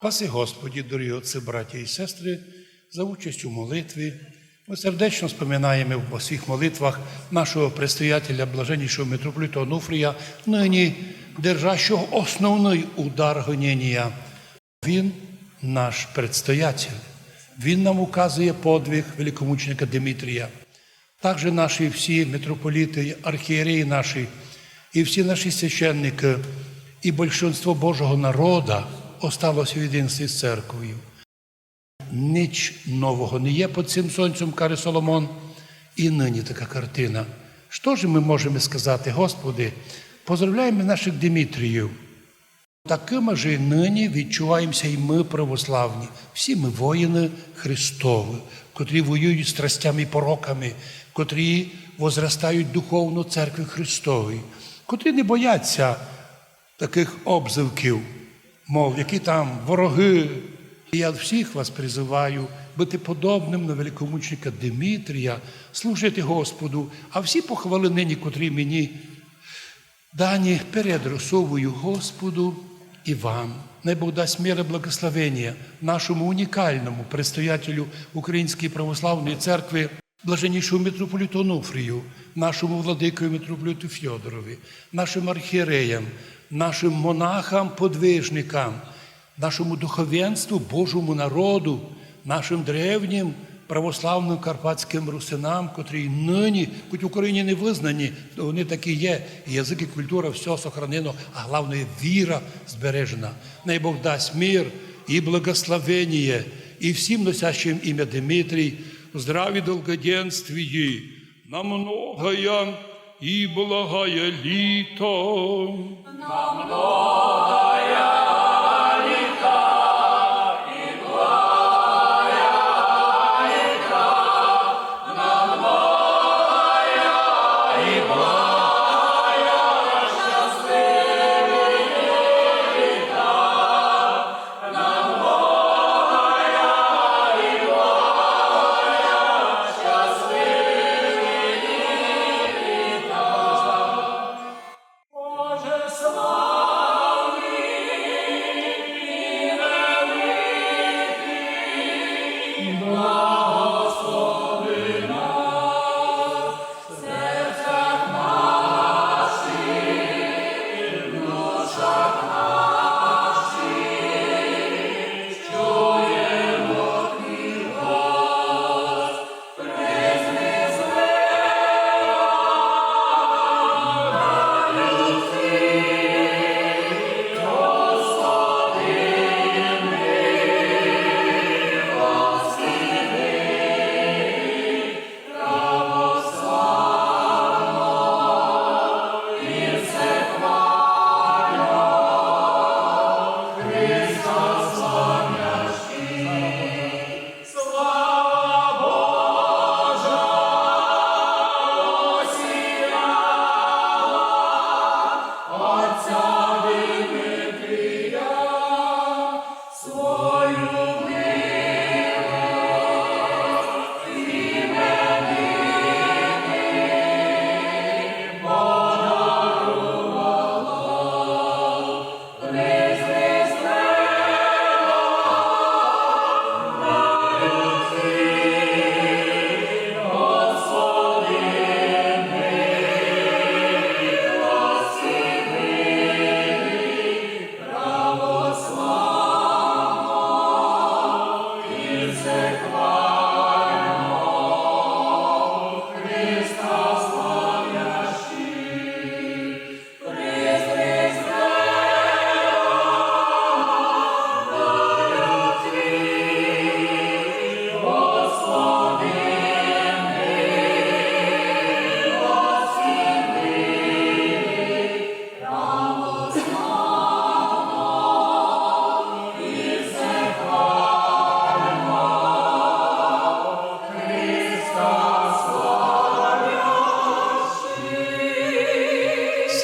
Паси Господі, дорогі отці, браті і сестри, за участь у молитві. Ми сердечно споминаємо в своїх молитвах нашого предстоятеля, блаженнішого митрополита Онуфрія, нині держащого основний удар гоніння. Він наш предстоятель. Він нам указує подвиг великомученика Димитрія. Також наші всі митрополіти, архієреї наші, і всі наші священники, і більшинство Божого народу осталось в єдинстві з церквою. Ніч нового не є під цим сонцем, каже Соломон, і нині така картина. Що ж ми можемо сказати, Господи, поздравляємо наших Димитріїв. Такими же і нині відчуваємося і ми православні. Всі ми воїни Христові, котрі воюють з страстями і пороками, котрі возростають духовно церкви Христової, котрі не бояться таких обзивків, мов які там вороги. І я всіх вас призиваю бути подобним на великомучника Димитрія, служити Господу, а всі похвали нині, котрі мені дані переадресовую Господу і вам. Най Бог дасть міре благословення нашому унікальному предстоятелю Української православної церкви, блаженнішому митрополіту Онуфрію, нашому владикою митрополіту Фьодорові, нашим архієреям, нашим монахам, подвижникам, нашому духовенству, Божому народу, нашим древнім православним карпатським русинам, котрі нині, хоч в Україні не визнані, вони такі є. І язик і культура, все сохранено, а головне віра збережена. Най Бог дасть мир і благословення, і всім носящим ім'я Дмитрій, здраві долгоденствії, на многое і благое літо. Боже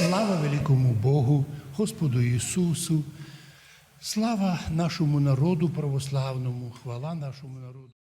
Слава великому Богу, Господу Ісусу, слава нашому народу православному, хвала нашому народу.